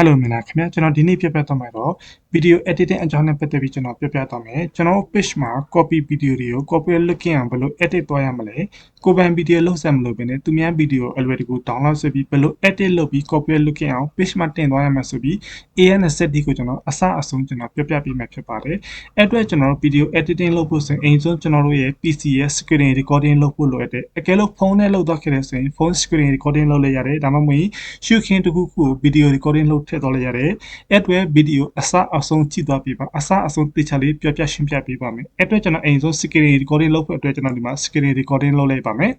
Hello မင်္ဂလာခင်ဗျာကျွန်တော်ဒီနေ့ပြပြသွားမှာတော့ video editing အကြောင်းနဲ့ပတ်သက်ပြီးကျွန်တော်ပြပြသွားမယ်ကျွန်တော် page မှာ copy video တွေကို copy လုပ်ခင်အောင်ဘယ်လို edit သွားရမလဲကိုယ်ပိုင် video လုပ်ဆက်မလို့ပဲねသူများ video အလွယ်တကူ download ဆွဲပြီးဘယ်လို edit လုပ်ပြီး copy လုပ်ခင်အောင် page မှာတင်သွားရမှာဆိုပြီး AN70 ကိုကျွန်တော်အစအဆုံးကျွန်တော်ပြပြပေးမှာဖြစ်ပါတယ်အဲ့အတွက်ကျွန်တော် video editing လုပ်ဖို့ဆိုရင်အိမ်ဆုံးကျွန်တော်တို့ရဲ့ PC ရဲ့ screen recording လုပ်ဖို့လိုအပ်တယ်အကယ်လို့ဖုန်းနဲ့လုပ်တော့ခဲ့တယ်ဆိုရင် phone screen recording လုပ်လိုက်ရတယ်ဒါမှမဟုတ်ရှုခင်းတစ်ခုခုကို video recording လုပ်ထည့်သွားလိုက်ရတယ်အဲ့အတွက် video အစအဆုံးကြည့်သွားပြပါအစအဆုံးတေချာလေးပြောပြရှင်းပြပေးပါမယ်အဲ့အတွက်ကျွန်တော်အိမ်ဆုံး screen recording လုပ်ဖို့အတွက်ကျွန်တော်ဒီမှာ screen recording လုပ်လိုက်ပါမယ်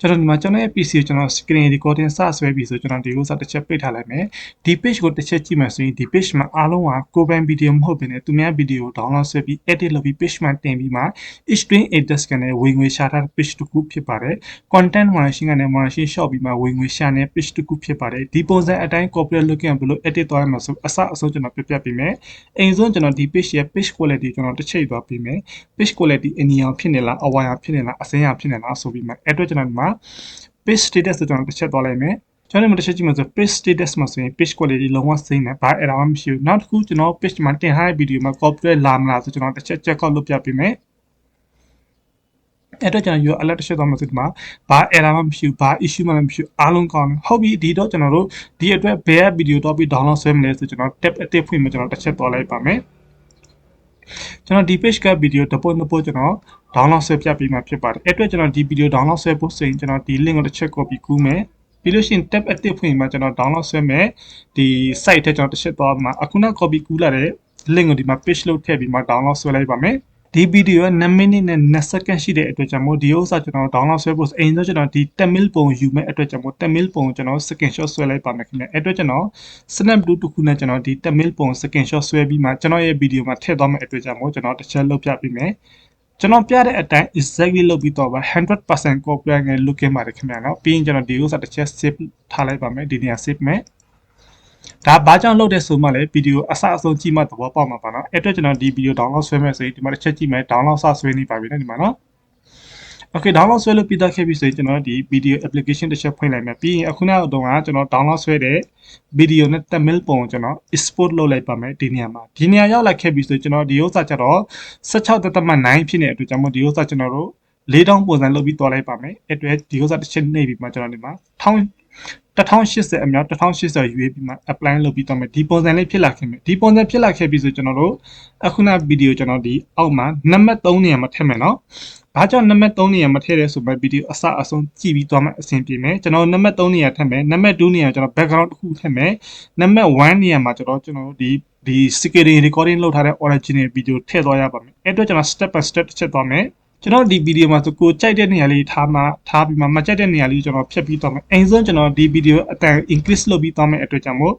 ကျွန်တော်ဒီမှာကျွန်တော်ရဲ့ PC ကိုကျွန်တော် screen recording စဆွဲပြီးဆိုကျွန်တော်ဒီဥစ္စာတစ်ချက်ပိတ်ထားလိုက်မယ်ဒီ page ကိုတစ်ချက်ကြည့်မှဆိုရင်ဒီ page မှာအားလုံးကကိုယ်ပိုင် video မဟုတ်ဘဲနဲ့သူများ video ကို download ဆွဲပြီး edit လုပ်ပြီး page မှာတင်ပြီးမှ string edit ကနေဝင်ငွေရှာထားတဲ့ page တစ်ခုဖြစ်ပါတယ် content moderation ကနေ moderation shop ပြီးမှဝင်ငွေရှာတဲ့ page တစ်ခုဖြစ်ပါတယ်ဒီပုံစံအတိုင်း copyright လုပ်ရင်ဘယ်လို edit သွားရမှာဆိုအစအဆုံးကျွန်တော်ပြပြပေးမယ်အိမ်ဆုံးကျွန်တော်ဒီ page ရဲ့ page quality ကျွန်တော်တစ်ချိန်သွားပေးမယ် page quality အနီအောင်ဖြစ်နေလားအဝါရောင်ဖြစ်နေလားအစင်းရောင်ဖြစ်နေလားဆိုပြီးမှအဲ့အတွက်ကျွန်တော်ဒီမှာ page status ဆိုကျွန်တော်တစ်ချက်သွားလိုက်မယ်ကျွန်တော်ဒီမှာတစ်ချက်ကြည့်မှဆို page status မှာဆိုရင် page quality လုံးဝစိမ့်နေဘာ error မှမရှိဘူးနောက်တစ်ခုကျွန်တော် page မှာတင်ထားတဲ့ video မှာ copyright လာမလားဆိုကျွန်တော်တစ်ချက် check out လုပ်ပြပေးမယ်အဲ့တော့ကျွန်တော် your alert တစ်ချက်သွားမှဆိုဒီမှာဘာ error မှမရှိဘူးဘာ issue မှမရှိဘူးအားလုံးကောင်းတယ်ဟုတ်ပြီဒီတော့ကျွန်တော်တို့ဒီအတွက်ဘယ် video တော့ပြီး download ဆွဲမလဲဆိုကျွန်တော် tab အသစ်ဖွင့်မှကျွန်တော်တစ်ချက်သွားလိုက်ပါမယ် ကျွန်တော်ဒီ page က video တပုတ်နှစ်ပုတ်ကျွန်တော် download ဆွဲပြပေးမှာဖြစ်ပါတယ်အဲ့အတွက်ကျွန်တော်ဒီ video download ဆွဲဖို့ဆိုရင်ကျွန်တော်ဒီ link ကိုတစ်ချက် copy ကူးမယ်ပြီးလို့ရှိရင် tab အသစ်ဖွင့်မှာကျွန်တော် download ဆွဲမယ်ဒီ site ထဲကျွန်တော်တစ်ချက်သွားမှာအခုန copy ကူးလာတဲ့ link ကိုဒီမှာ page လုပ်ထည့်ပြီးမှ download ဆွဲလိုက်ပါမယ် ဒီဗီဒီယိုက2မိနစ်နဲ့2စက္ကန့်ရှိတဲ့အတွက်ကြောင့်မို့ဒီဥစ္စာကျွန်တော် download ဆွဲဖို့အိမ်တော့ကျွန်တော်ဒီ Tamil ပုံယူမဲ့အတွက်ကြောင့်မို့ Tamil ပုံကျွန်တော် screenshot ဆွဲလိုက်ပါမယ်ခင်ဗျအဲ့အတွက်ကျွန်တော် snap 2တစ်ခုနဲ့ကျွန်တော်ဒီ Tamil ပုံ screenshot ဆွဲပြီးမှကျွန်တော်ရဲ့ဗီဒီယိုမှာထည့်သွားမယ့်အတွက်ကြောင့်မို့ကျွန်တော်တစ်ချက်လုပ်ပြပေးမယ်ကျွန်တော်ပြတဲ့အတိုင်း exactly လုပ်ပြီးတော့ပါ100% copy ငယ် looking ပါတယ်ခင်ဗျာနော်ပြီးရင်ကျွန်တော်ဒီဥစ္စာတစ်ချက် save ထားလိုက်ပါမယ်ဒီနေရာ save မယ် ဒါဘာကြောင့်လုပ်တဲ့ဆိုမှလည်းဗီဒီယိုအစအဆုံးကြည့်မှသဘောပေါက်မှာပါနော်အဲ့အတွက်ကျွန်တော်ဒီဗီဒီယို download ဆွဲမယ်ဆိုရင်ဒီမှာတစ်ချက်ကြည့်မယ် download စဆွဲနေပါပြီနော်ဒီမှာနော် Okay download ဆွဲလို့ပြီးသားခဲ့ပြီဆိုရင်ကျွန်တော်ဒီ video application တစ်ချက်ဖွင့်လိုက်မယ်ပြီးရင်အခုနောက်တော့ကကျွန်တော် download ဆွဲတဲ့ video နဲ့ Tamil ပုံကိုကျွန်တော် export လုပ်လိုက်ပါမယ်ဒီနေရာမှာဒီနေရာရောက်လာခဲ့ပြီဆိုရင်ကျွန်တော်ဒီဥစ္စာကျတော့16.9ဖြစ်နေတဲ့အတွက်ကြောင့်မို့ဒီဥစ္စာကျွန်တော်တို့၄တောင်းပုံစံလုပ်ပြီးသွားလိုက်ပါမယ်အဲ့အတွက်ဒီဥစ္စာတစ်ချက်နှိပ်ပြီးမှကျွန်တော်ဒီမှာ 1080အမြောက်1080ရွေးပြီးမှ apply လုပ်ပြီးတော့မယ်ဒီပုံစံလေးဖြစ်လာခဲ့မယ်ဒီပုံစံဖြစ်လာခဲ့ပြီဆိုကျွန်တော်တို့အခုနဗီဒီယိုကျွန်တော်ဒီအောက်မှာနံပါတ်3နေရာမှာထည့်မယ်နော်ဘာကြောင့်နံပါတ်3နေရာမှာထည့်ရဲဆိုမှဗီဒီယိုအစအဆုံးကြည့်ပြီးသွားမှအဆင်ပြေမယ်ကျွန်တော်နံပါတ်3နေရာထည့်မယ်နံပါတ်2နေရာကျွန်တော် background တစ်ခုထည့်မယ်နံပါတ်1နေရာမှာကျွန်တော်ကျွန်တော်ဒီဒီ screen recording လုပ်ထားတဲ့ original video ထည့်သွားရပါမယ်အဲ့အတွက်ကျွန်တော် step by step တစ်ချက်သွားမယ် ကျွန်တော်ဒီဗီဒီယိုမှာဆိုကိုကြိုက်တဲ့နေရာလေးထားမှထားပြီးမှမကြိုက်တဲ့နေရာလေးကျွန်တော်ဖြတ်ပြီးတော့မယ်အိမ်ဆုံးကျွန်တော်ဒီဗီဒီယိုအတန် increase လုပ်ပြီးတော့မယ်အတွက်ကြောင့်မို့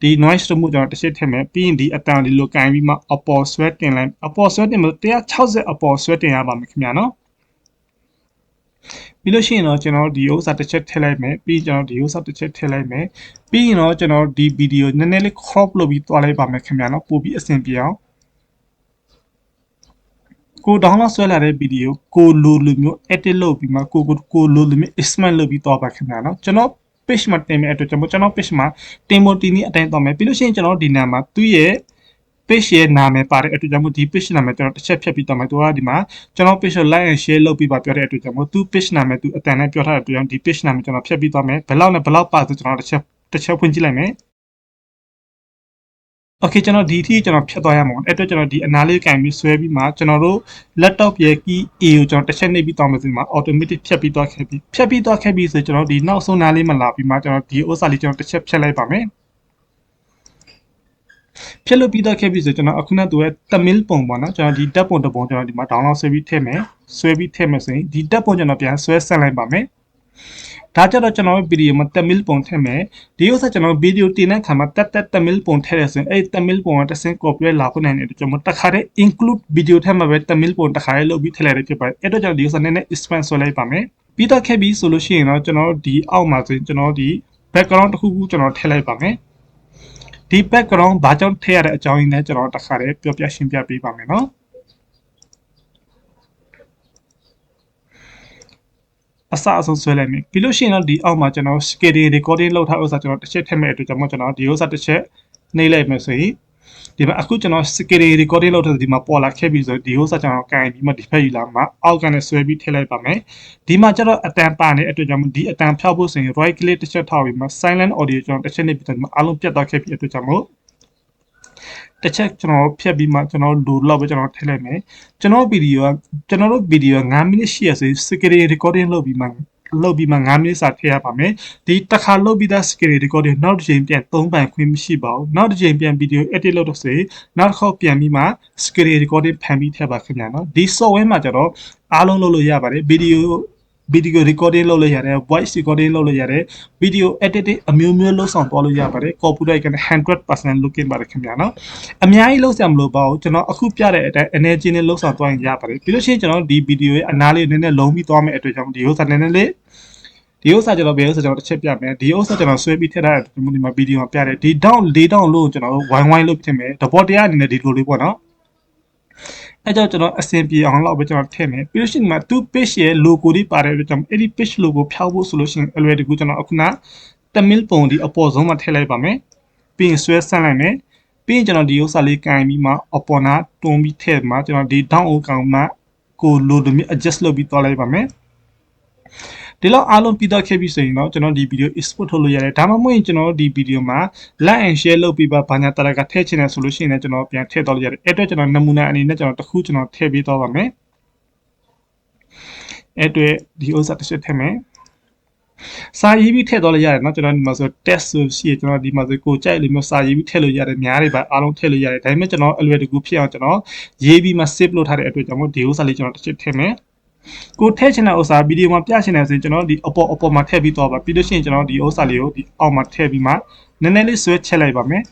ဒီ noise တို့မှုကျွန်တော်တစ်ချက်ထည့်မယ်ပြီးရင်ဒီအတန်ဒီလိုကင်ပြီးမှအပေါ်ဆွဲတင်လိုက်အပေါ်ဆွဲတင်လို့160အပေါ်ဆွဲတင်ရပါမယ်ခင်ဗျာနော်ပြီးလို့ရှိရင်တော့ကျွန်တော်ဒီဥစ္စာတစ်ချက်ထည့်လိုက်မယ်ပြီးကျွန်တော်ဒီဥစ္စာတစ်ချက်ထည့်လိုက်မယ်ပြီးရင်တော့ကျွန်တော်ဒီဗီဒီယိုနည်းနည်းလေး crop လုပ်ပြီးသွားလိုက်ပါမယ်ခင်ဗျာနော်ပို့ပြီးအဆင်ပြေအောင် ကို download ဆွဲလာတဲ့ဗီဒီယိုကိုလိုလိုမျိုး edit လုပ်ပြီးမှကိုကိုကိုလိုလိုမျိုး expand လုပ်ပြီးတော့ပါခင်ဗျာနော်ကျွန်တော် page မှာတင်မဲ့အတွက်ကျွန်တော်ကျွန်တော် page မှာတင်မိုတီနီအတိုင်းတော့မယ်ပြီးလို့ရှိရင်ကျွန်တော်ဒီနာမှာသူ့ရဲ့ page ရဲ့နာမည်ပါတဲ့အတွက်ကြောင့်မို့ဒီ page နာမည်ကျွန်တော်တစ်ချက်ဖြတ်ပြီးတော့မယ်သူကဒီမှာကျွန်တော် page ကို like and share လုပ်ပြီးပါပြောတဲ့အတွက်ကြောင့်မို့သူ page နာမည်သူအတန်နဲ့ပြောထားတဲ့အတွက်ကြောင့်ဒီ page နာမည်ကျွန်တော်ဖြတ်ပြီးတော့မယ်ဘယ်လောက်နဲ့ဘယ်လောက်ပါဆိုကျွန်တော်တစ်ချက်တစ်ချက်ဖွင့်ကြည့်လိုက်မယ် okay ကျွန်တော်ဒီအထိကျွန်တော်ဖြတ်သွားရမှာပေါ့အဲ့အတွက်ကျွန်တော်ဒီအနားလေးကန်ပြီးဆွဲပြီးမှကျွန်တော်တို့ laptop ရဲ့ key A ကိုကျွန်တော်တစ်ချက်နှိပ်ပြီးတောင်းမယ်ဆိုမှ automatic ဖြတ်ပြီးသွားခဲ့ပြီးဖြတ်ပြီးသွားခဲ့ပြီးဆိုကျွန်တော်ဒီနောက်ဆုံးနားလေးမလာပြီးမှကျွန်တော်ဒီဥစ္စာလေးကျွန်တော်တစ်ချက်ဖြတ်လိုက်ပါမယ်ဖြတ်လို့ပြီးတော့ခဲ့ပြီဆိုကျွန်တော်အခုနကသူကတမင်းပုံပေါ့နော်ကျွန်တော်ဒီဓာတ်ပုံတစ်ပုံကျွန်တော်ဒီမှာ download ဆွဲပြီးထည့်မယ်ဆွဲပြီးထည့်မယ်ဆိုရင်ဒီဓာတ်ပုံကျွန်တော်ပြန်ဆွဲဆက်လိုက်ပါမယ် ဒါကြတော့ကျွန်တော်ဗီဒီယိုမှာ Tamil ပုံထည့်မယ်ဒီဥစ္စာကျွန်တော်ဗီဒီယိုတင်တဲ့ခါမှာတက်တက် Tamil ပုံထည့်ရဆိုရင်အဲ့ Tamil ပုံကတစ်ဆင့် copyright လာဖို့နိုင်တယ်ကျွန်တော်တခါတည်း include ဗီဒီယိုထဲမှာပဲ Tamil ပုံတခါလေးလုပ်ပြီးထည့်လိုက်ရဖြစ်ပါတယ်အဲ့တော့ကျွန်တော်ဒီဥစ္စာနည်းနည်း expand ဆွဲလိုက်ပါမယ်ပြီးတော့ခဲ့ပြီဆိုလို့ရှိရင်တော့ကျွန်တော်ဒီအောက်မှာဆိုရင်ကျွန်တော်ဒီ background တစ်ခုခုကျွန်တော်ထည့်လိုက်ပါမယ်ဒီ background ဘာကြောင့်ထည့်ရတဲ့အကြောင်းရင်းလဲကျွန်တော်တခါတည်းပြောပြရှင်းပြပေးပါမယ်နော် အစအဆုံးဆွဲလိုက်မယ်ပြီးလို့ရှိရင်တော့ဒီအောက်မှာကျွန်တော် screen recording လုပ်ထားဥစ္စာကျွန်တော်တစ်ချက်ထည့်မဲ့အတွက်ကြောင့်မို့ကျွန်တော်ဒီဥစ္စာတစ်ချက်နှိပ်လိုက်မယ်ဆိုရင်ဒီမှာအခုကျွန်တော် screen recording လုပ်ထားဒီမှာပေါ်လာခဲ့ပြီဆိုဒီဥစ္စာကျွန်တော်ကန်ပြီးမှဒီဖက်ယူလာမှာအောက်ကနေဆွဲပြီးထည့်လိုက်ပါမယ်ဒီမှာကျတော့အတန်ပါနေအတွက်ကြောင့်ဒီအတန်ဖျောက်ဖို့ဆိုရင် right click တစ်ချက်ထောက်ပြီးမှ silent audio ကျွန်တော်တစ်ချက်နှိပ်ပြီးတော့ဒီမှာအားလုံးပြတ်သွားခဲ့ပြီအတွက်ကြောင့်မို့ တစ်ချက်ကျွန်တော်ဖြတ်ပြီးမှကျွန်တော်လိုလောက်ပဲကျွန်တော်ထည့်လိုက်မယ်ကျွန်တော်ဗီဒီယိုကကျွန်တော်တို့ဗီဒီယို9မိနစ်ရှိရဆို screen recording လုပ်ပြီးမှလုပ်ပြီးမှ9မိနစ်စာထည့်ရပါမယ်ဒီတစ်ခါလုပ်ပြီးသား screen recording နောက်တစ်ချိန်ပြန်3ပိုင်ခွင့်မရှိပါဘူးနောက်တစ်ချိန်ပြန်ဗီဒီယို edit လုပ်တော့စေနောက်တစ်ခေါက်ပြန်ပြီးမှ screen recording ဖန်ပြီးထည့်ပါခင်ဗျာနော်ဒီ software မှာကျတော့အားလုံးလုပ်လို့ရပါတယ်ဗီဒီယို video recording လုပ်လို့ရတယ် voice recording လုပ်လို့ရတယ် video editing အမျိုးမျိုးလုပ်ဆောင်သွားလို့ရပါတယ် copyright က100%လုပ်กินပါတယ်ခင်ဗျာနော်အများကြီးလုပ်ဆရာမလို့ပါဘူးကျွန်တော်အခုပြတဲ့အတိုင်း energy နဲ့လုပ်ဆောင်သွားရင်ရပါတယ်ပြီးလို့ရှိရင်ကျွန်တော်ဒီ video ရဲ့အနားလေးနည်းနည်းလုံးပြီးသွားမယ့်အတွက်ကြောင့်ဒီဥစ္စာနည်းနည်းလေးဒီဥစ္စာကျွန်တော်ဘယ်ဥစ္စာကျွန်တော်တစ်ချက်ပြမယ်ဒီဥစ္စာကျွန်တော်ဆွဲပြီးထည့်ထားတဲ့ဒီမှာဗီဒီယိုမှာပြတယ်ဒီ down ၄ down လို့ကျွန်တော်ဝိုင်းဝိုင်းလုပ်ဖြစ်မယ်တဘောတရားအနေနဲ့ဒီလိုလေးပေါ့နော် အဲကြောင့်ကျွန်တော်အဆင်ပြေအောင်လောက်ပဲကျွန်တော်ထည့်မယ်ပြီးလို့ရှိရင်မှာသူ page ရဲ့ logo တွေပါတယ်လို့ကျွန်တော်အဲ့ဒီ page logo ဖြောက်ဖို့ဆိုလို့ရှိရင်အလွယ်တကူကျွန်တော်အခုနတမင်ပုံဒီအပေါ်ဆုံးမှာထည့်လိုက်ပါမယ်ပြီးရင်ဆွဲဆန့်လိုက်မယ်ပြီးရင်ကျွန်တော်ဒီဥစ္စာလေးကင်ပြီးမှအပေါ်နာတွန်းပြီးထည့်မှာကျွန်တော်ဒီ down အိုကောင်မှာကိုလိုလိုမျိုး adjust လုပ်ပြီးသွားလိုက်ပါမယ် ဒီလောက်အားလုံးပြီးတော့ခဲ့ပြီဆိုရင်တော့ကျွန်တော်ဒီဗီဒီယို export ထုတ်လို့ရတယ်ဒါမှမဟုတ်ရင်ကျွန်တော်ဒီဗီဒီယိုမှာ like and share လုပ်ပြီးပါဘာညာတရကထည့်ချင်တယ်ဆိုလို့ရှိရင်လည်းကျွန်တော်ပြန်ထည့်တော့လို့ရတယ်အဲ့အတွက်ကျွန်တော်နမူနာအနေနဲ့ကျွန်တော်တစ်ခုကျွန်တော်ထည့်ပေးတော့ပါမယ်အဲ့အတွက်ဒီဥစ္စာတစ်ချက်ထည့်မယ်စာရေးပြီးထည့်တော့လည်းရတယ်เนาะကျွန်တော်ဒီမှာဆို test ဆိုရှိရကျွန်တော်ဒီမှာဆိုကိုကြိုက်လို့မျိုးစာရေးပြီးထည့်လို့ရတယ်များတွေပါအားလုံးထည့်လို့ရတယ်ဒါပေမဲ့ကျွန်တော်အလွယ်တကူဖြစ်အောင်ကျွန်တော်ရေးပြီးမှ save လုပ်ထားတဲ့အတွက်ကြောင့်မို့ဒီဥစ္စာလေးကျွန်တော်တစ်ချက်ထည့်မယ် ကိုထည့်ချင်တဲ့ဥစ္စာဗီဒီယိုမှာပြချင်တယ်ဆိုရင်ကျွန်တော်ဒီအပေါ်အပေါ်မှာထည့်ပြီးသွားပါပြီးလို့ရှိရင်ကျွန်တော်ဒီဥစ္စာလေးကိုဒီအောက်မှာထည့်ပြီးမှနည်းနည်းလေးဆွဲချက်လိုက်ပါမယ်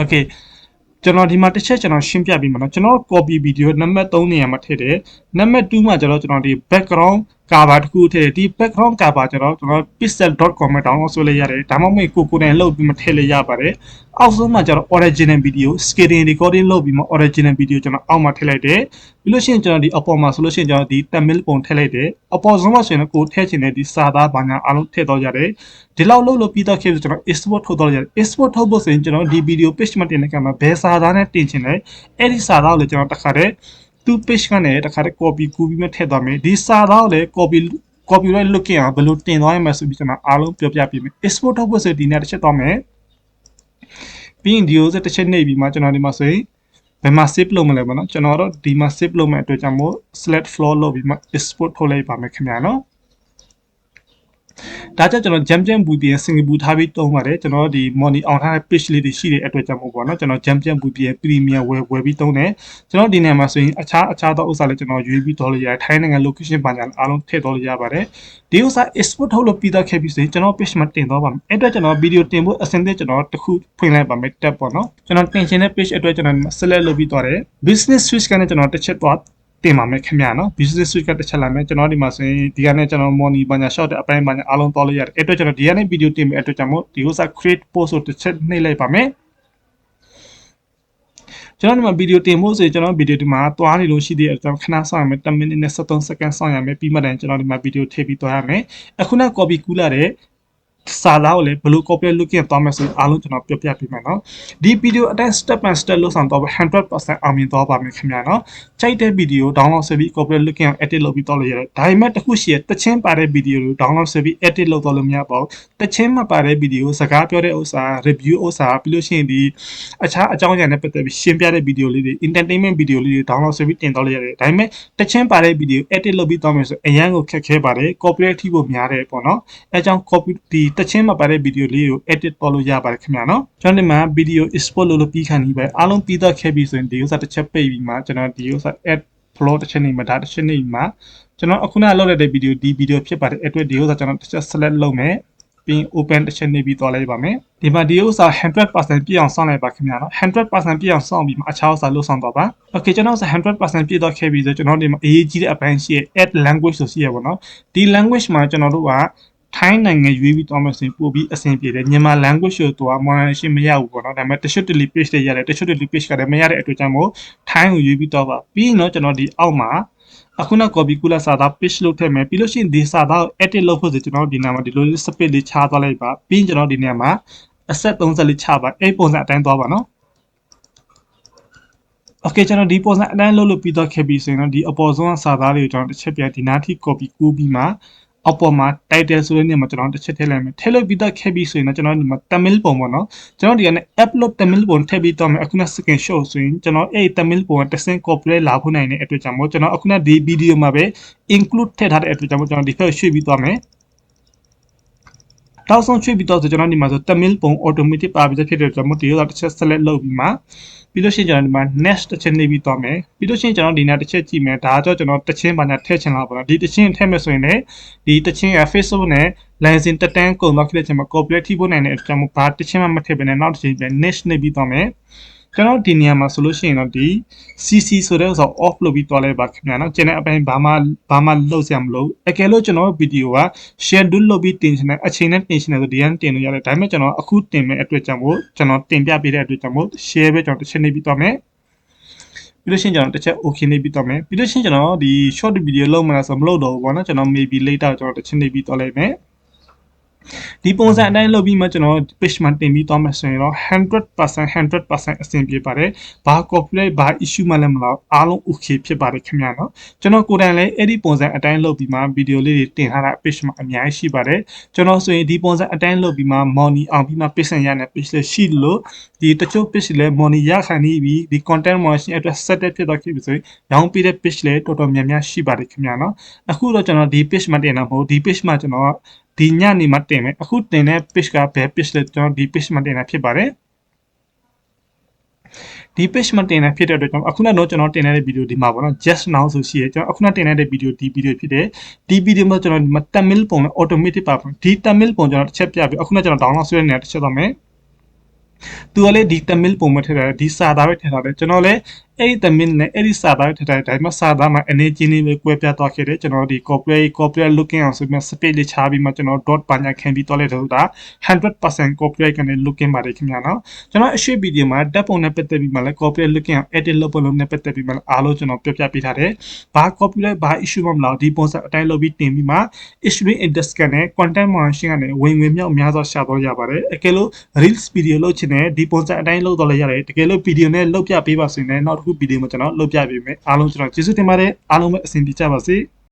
okay ကျွန်တော်ဒီမှာတစ်ချက်ကျွန်တော်ရှင်းပြပြီးမှာเนาะကျွန်တော် copy video နံပါတ်3နေရာမှာထည့်တယ်နံပါတ်2မှာကျွန်တော်ကျွန်တော်ဒီ background cover တခုထည့်တယ်ဒီ background cover ကျွန်တော်ကျွန်တော် pixel.com မှာ download ဆွဲလိုက်ရတယ်ဒါမှမဟုတ်ကိုကိုနဲ့လုပ်ပြီးမထည့်လိုက်ရပါတယ်အောက်ဆုံးမှာကျွန်တော် original video screen recording လုပ်ပြီးမှ original video ကျွန်တော်အောက်မှာထည့်လိုက်တယ်ပြီးလို့ရှိရင်ကျွန်တော်ဒီအပေါ်မှာဆိုလို့ရှိရင်ကျွန်တော်ဒီ thumbnail ပုံထည့်လိုက်တယ်အပေါ်ဆုံးမှာဆိုရင်ကိုထည့်ချင်တဲ့ဒီစာသားဘာညာအားလုံးထည့်တော့ရတယ် ဒီလောက်လုပ်လို့ပြီးတော့ခဲ့ဆိုကျွန်တော် export ထုတ်တော့ရတယ် export ထုတ်ဖို့ဆိုရင်ကျွန်တော်ဒီ video page မှာတင်တဲ့ကမှာဘယ်စာသားနဲ့တင်ချင်လဲအဲ့ဒီစာသားကိုလည်းကျွန်တော်တစ်ခါတည်းသူ page ကနေတခါတည်း copy ကူးပြီးမှထည့်သွားမယ်ဒီစာသားကိုလည်း copy copyright လုပ်ကြအောင်ဘယ်လိုတင်သွားရမလဲဆိုပြီးကျွန်တော်အားလုံးပြောပြပေးမယ် export ထုတ်ဖို့ဆိုဒီနေ့တစ်ချက်သွားမယ်ပြီးရင်ဒီ user တစ်ချက်နှိပ်ပြီးမှကျွန်တော်ဒီမှာဆိုရင်ဘယ်မှာ save လုပ်မလဲပေါ့နော်ကျွန်တော်တော့ဒီမှာ save လုပ်မယ့်အတွက်ကြောင့်မို့ select floor လုပ်ပြီးမှ export ထုတ်လိုက်ပါမယ်ခင်ဗျာနော် ဒါကြောင့်ကျွန်တော် jam jam ဘူးပြင်စင်ကာပူထားပြီးတုံးပါတယ်ကျွန်တော်ဒီ money အောင်ထားတဲ့ page လေးတွေရှိတဲ့အတွက်ကြောင့်မို့ပေါ့နော်ကျွန်တော် jam jam ဘူးပြင် premium ဝယ်ဝယ်ပြီးတုံးတယ်ကျွန်တော်ဒီနေရာမှာဆိုရင်အခြားအခြားသောဥစ္စာလေးကျွန်တော်ရွေးပြီးတော့လို့ရတယ်ထိုင်းနိုင်ငံ location ပါညာအားလုံးထည့်တော့လို့ရပါတယ်ဒီဥစ္စာ export ထုတ်လို့ပြီးသားခဲ့ပြီဆိုရင်ကျွန်တော် page မှာတင်တော့ပါမယ်အဲ့အတွက်ကျွန်တော် video တင်ဖို့အဆင်သင့်ကျွန်တော်တခုဖွင့်လိုက်ပါမယ် tab ပေါ့နော်ကျွန်တော်တင်ချင်တဲ့ page အတွက်ကျွန်တော် select လုပ်ပြီးတော့တယ် business switch ကနေကျွန်တော်တစ်ချက်တော့ တင်ပါမယ်ခင်ဗျာနော် business suite ကတစ်ချက်လာမယ်ကျွန်တော်ဒီမှာဆိုရင်ဒီကနေ့ကျွန်တော် money ဘာညာ short တဲ့အပိုင်းဘာညာအားလုံးတော်လို့ရတယ်အဲ့အတွက်ကျွန်တော်ဒီကနေ့ video တင်မယ်အဲ့အတွက်ကြောင့်မို့ဒီဥစ္စာ create post ကိုတစ်ချက်နှိပ်လိုက်ပါမယ်ကျွန်တော်ဒီမှာဗီဒီယိုတင်ဖို့ဆိုရင်ကျွန်တော်ဗီဒီယိုဒီမှာတွားနေလို့ရှိသေးတယ်ကျွန်တော်ခဏစောင့်ရမယ်10မိနစ်နဲ့73စက္ကန့်စောင့်ရမယ်ပြီးမှတိုင်ကျွန်တော်ဒီမှာဗီဒီယိုထည့်ပြီးတွားရမယ်အခုန copy ကူးလာတဲ့ စာသားကိုလည်းဘယ်လို copy လုပ်ရင်သွားမယ်ဆိုအားလုံးကျွန်တော်ပြောပြပေးမယ်နော်ဒီ video အတိုင်း step by step လုပ်ဆောင်တော့100%အောင်မြင်သွားပါမယ်ခင်ဗျာနော်ကြိုက်တဲ့ video download ဆက်ပြီး copy လုပ်ရင် edit လုပ်ပြီးတော့လို့ရတယ်ဒါပေမဲ့တခုရှိရတချင်းပါတဲ့ video ကို download ဆက်ပြီး edit လုပ်တော့လို့မရပါဘူးတချင်းမပါတဲ့ video စကားပြောတဲ့ဥစ္စာ review ဥစ္စာပြီးလို့ရှိရင်ဒီအခြားအကြောင်းအရာနဲ့ပတ်သက်ပြီးရှင်းပြတဲ့ video လေးတွေ entertainment video လေးတွေ download ဆက်ပြီးတင်တော့လို့ရတယ်ဒါပေမဲ့တချင်းပါတဲ့ video edit လုပ်ပြီးတော့မယ်ဆိုအရန်ကိုခက်ခဲပါတယ် copyright ထိဖို့များတယ်ပေါ့နော်အဲကြောင့် copy ဒီတချင်းမပါတဲ့ video လေးကို edit ပေါ်လို့ရပါတယ်ခင်ဗျာနော်ကျွန်တော်ဒီမှာ video export လုပ်လို့ပြီးခါနီးပဲအားလုံးပြီးတော့ခဲ့ပြီဆိုရင်ဒီဥစ္စာတစ်ချက်ပိတ်ပြီးမှကျွန်တော်ဒီဥစ္စာ add flow တစ်ချက်နေမှာဒါတစ်ချက်နေမှာကျွန်တော်အခုနကလုပ်လိုက်တဲ့ video ဒီ video ဖြစ်ပါတယ်အဲ့အတွက်ဒီဥစ္စာကျွန်တော်တစ်ချက် select လုပ်မယ်ပြီး open တစ်ချက်နေပြီးသွားလိုက်ပါမယ်ဒီမှာဒီဥစ္စာ100%ပြည့်အောင်စောင့်လိုက်ပါခင်ဗျာနော်100%ပြည့်အောင်စောင့်ပြီးမှအခြားဥစ္စာလုပ်ဆောင်တော့ပါ okay ကျွန်တော်ဆို100%ပြည့်တော့ခဲ့ပြီဆိုကျွန်တော်ဒီမှာအရေးကြီးတဲ့အပိုင်းရှိရဲ့ add language ဆိုရှိရပါတော့ဒီ language မှာကျွန်တော်တို့က ထိုင်းနိုင်ငံရွေးပြီးတော့မှဆိုရင်ပို့ပြီးအဆင်ပြေတယ်မြန်မာ language ကိုတော့ monetization မရဘူးပေါ့နော်ဒါပေမဲ့တချို့ daily page တွေရတယ်တချို့ daily page ကလည်းမရတဲ့အတွက်ကြောင့်မို့ထိုင်းကိုရွေးပြီးတော့ပါပြီးရင်တော့ကျွန်တော်ဒီအောက်မှာအခုနောက် copy ကုလားစာသား page လုပ်ထည့်မယ်ပြီးလို့ရှိရင်ဒီစာသားကို edit လုပ်ဖို့ဆိုကျွန်တော်တို့ဒီနေရာမှာဒီလိုလေး space လေးခြားသွားလိုက်ပါပြီးရင်ကျွန်တော်တို့ဒီနေရာမှာ asset 30လေးခြားပါအဲ့ပုံစံအတိုင်းသွားပါနော် Okay ကျွန်တော်ဒီပုံစံအတိုင်းလုပ်လို့ပြီးတော့ခဲ့ပြီဆိုရင်တော့ဒီအပေါ်ဆုံးကစာသားလေးကိုကျွန်တော်တစ်ချက်ပြန်ဒီနားထိ copy ကူးပြီးမှ အောက်ပေါ်မှာ title ဆိုတဲ့နေရာမှာကျွန်တော်တစ်ချက်ထည့်လိုက်မယ်ထည့်လို့ပြီးတော့ခဲ့ပြီဆိုရင်တော့ကျွန်တော်ဒီမှာ Tamil ပုံပေါ့နော်ကျွန်တော်ဒီကနေ upload Tamil ပုံထည့်ပြီးတော့မယ်အခုန second show ဆိုရင်ကျွန်တော်အဲ့ Tamil ပုံကတစ်ဆင့် copyright လာဖို့နိုင်တဲ့အတွက်ကြောင့်မို့ကျွန်တော်အခုနဒီ video မှာပဲ include ထည့်ထားတဲ့အတွက်ကြောင့်မို့ကျွန်တော်ဒီဖက်ရွှေ့ပြီးတော့မယ် တောက်ဆုံးချွေးပြီးတော့ဆိုကျွန်တော်ဒီမှာဆို Tamil ပုံ automatic ပါပြီးဖြစ်တဲ့အတွက်ကြောင့်မို့ဒီရောတစ်ချက် select လုပ်ပြီးမှပြီးလို့ရှိရင်ကျွန်တော်ဒီမှာ next တစ်ချက်နေပြီးတော့မယ်ပြီးလို့ရှိရင်ကျွန်တော်ဒီနေ့တစ်ချက်ကြည့်မယ်ဒါကြောင့်ကျွန်တော်တစ်ချင်းပါညာထည့်ချင်လာပါတော့ဒီတစ်ချင်းထည့်မယ်ဆိုရင်လည်းဒီတစ်ချင်းက Facebook နဲ့ license တက်တန်းကုန်တော့ဖြစ်တဲ့ချိန်မှာ copyright ထိဖို့နိုင်တဲ့အကြောင်းမို့ဘာတစ်ချင်းမှမထည့်ဘဲနဲ့နောက်တစ်ချင်းပြန် next နေပြီးတော့မယ် ကျွန်တော်ဒီနေရာမှာဆိုလို့ရှိရင်တော့ဒီ CC ဆိုတဲ့ဥစ္စာ off လုပ်ပြီးတွားလိုက်ပါခင်ဗျာနော်ကျန်တဲ့အပိုင်းဘာမှဘာမှလုပ်စရာမလိုအကယ်လို့ကျွန်တော်ဗီဒီယိုက schedule လုပ်ပြီးတင်ချင်တဲ့အချိန်နဲ့တင်ချင်တယ်ဆိုဒီကနေ့တင်လို့ရတယ်ဒါပေမဲ့ကျွန်တော်အခုတင်မဲ့အတွက်ကြောင့်မို့ကျွန်တော်တင်ပြပေးတဲ့အတွက်ကြောင့်မို့ share ပဲကျွန်တော်တစ်ချက်နေပြီးတော့မယ်ပြီးလို့ရှိရင်ကျွန်တော်တစ်ချက် okay နေပြီးတော့မယ်ပြီးလို့ရှိရင်ကျွန်တော်ဒီ short video လုပ်မှလားဆိုမလုပ်တော့ဘူးပေါ့နော်ကျွန်တော် maybe later ကျွန်တော်တစ်ချက်နေပြီးတော့လိုက်မယ် ဒီပုံစံအတိုင်းလုပ်ပြီးမှကျွန်တော် page မှာတင်ပြီးသွားမယ်ဆိုရင်တော့100% 100%အဆင်ပြေပါတယ်။ဘာ copyright ဘာ issue မှလည်းမလာအားလုံး okay ဖြစ်ပါတယ်ခင်ဗျာနော်။ကျွန်တော်ကိုယ်တိုင်လည်းအဲ့ဒီပုံစံအတိုင်းလုပ်ပြီးမှဗီဒီယိုလေးတွေတင်ထားတာ page မှာအများကြီးရှိပါတယ်။ကျွန်တော်ဆိုရင်ဒီပုံစံအတိုင်းလုပ်ပြီးမှ money အောင်ပြီးမှ page ဆန်ရတဲ့ page လေးရှိလို့ဒီတချို့ page လည်း money ရခံနေပြီးဒီ content moderation အတွက် set တဲ့ဖြစ်တော့ဖြစ်ပြီဆိုရင်ရောင်းပေးတဲ့ page လည်းတော်တော်များများရှိပါတယ်ခင်ဗျာနော်။အခုတော့ကျွန်တော်ဒီ page မှာတင်တာမဟုတ်ဒီ page မှာကျွန်တော်ကဒီညနေမှာတင်မယ်အခုတင်တဲ့ page ကဘယ် page လဲကျွန်တော်ဒီ page မှာတင်တာဖြစ်ပါတယ်ဒီ page မှာတင်တာဖြစ်တဲ့အတွက်ကျွန်တော်အခုနောက်ကျွန်တော်တင်တဲ့ဗီဒီယိုဒီမှာပေါ့နော် just now ဆိုရှိရကျွန်တော်အခုနောက်တင်တဲ့ဗီဒီယိုဒီဗီဒီယိုဖြစ်တယ်ဒီဗီဒီယိုမှာကျွန်တော်ဒီမှာ Tamil ပုံနဲ့ automatic ပါပုံဒီ Tamil ပုံကျွန်တော်တစ်ချက်ပြပြီးအခုနောက်ကျွန်တော် download ဆွဲနေတာတစ်ချက်တော့မယ်သူကလည်းဒီ Tamil ပုံမှာထည့်ထားတယ်ဒီစာသားပဲထည့်ထားတယ်ကျွန်တော်လည်းအဲ့ဒီ Tamil နဲ့အဲ့ဒီစာသားပဲထည့်ထားတယ်ဒါပေမဲ့စာသားမှာအနေချင်းလေးပဲကွဲပြားသွားခဲ့တယ်ကျွန်တော်ဒီ copyright copyright looking အောင်ဆိုပြီး space လေးချပြီးမှကျွန်တော် dot ပါညာခံပြီးတော့လိုက်တယ်ဆိုတာ100% copyright ကနေ looking ပါတယ်ခင်ဗျာနော်ကျွန်တော်အရှိဗီဒီယိုမှာဓာတ်ပုံနဲ့ပတ်သက်ပြီးမှလည်း copyright looking အောင် edit လုပ်ဖို့လုံးနဲ့ပတ်သက်ပြီးမှလည်းအားလုံးကျွန်တော်ပြပြပေးထားတယ်ဘာ copyright ဘာ issue မှမလာဒီပုံစံအတိုင်းလုပ်ပြီးတင်ပြီးမှ issue index ကနေ content moderation ကနေဝင်ဝင်မြောက်များစွာရှာတော့ရပါတယ်အကယ်လို့ reels video လုပ်ချင်တယ်ဒီပုံစံအတိုင်းလုပ်တော့လည်းရတယ်တကယ်လို့ video နဲ့လုပ်ပြပေးပါဆိုရင်လည်းနောက်တစ်ခု video မှာကျွန်တော်လုပ်ပြပေးမယ်အားလုံးကျွန်တော်ကျေးဇူးတင်ပါတယ်အားလုံးပဲအဆင်ပြေကြပါစေ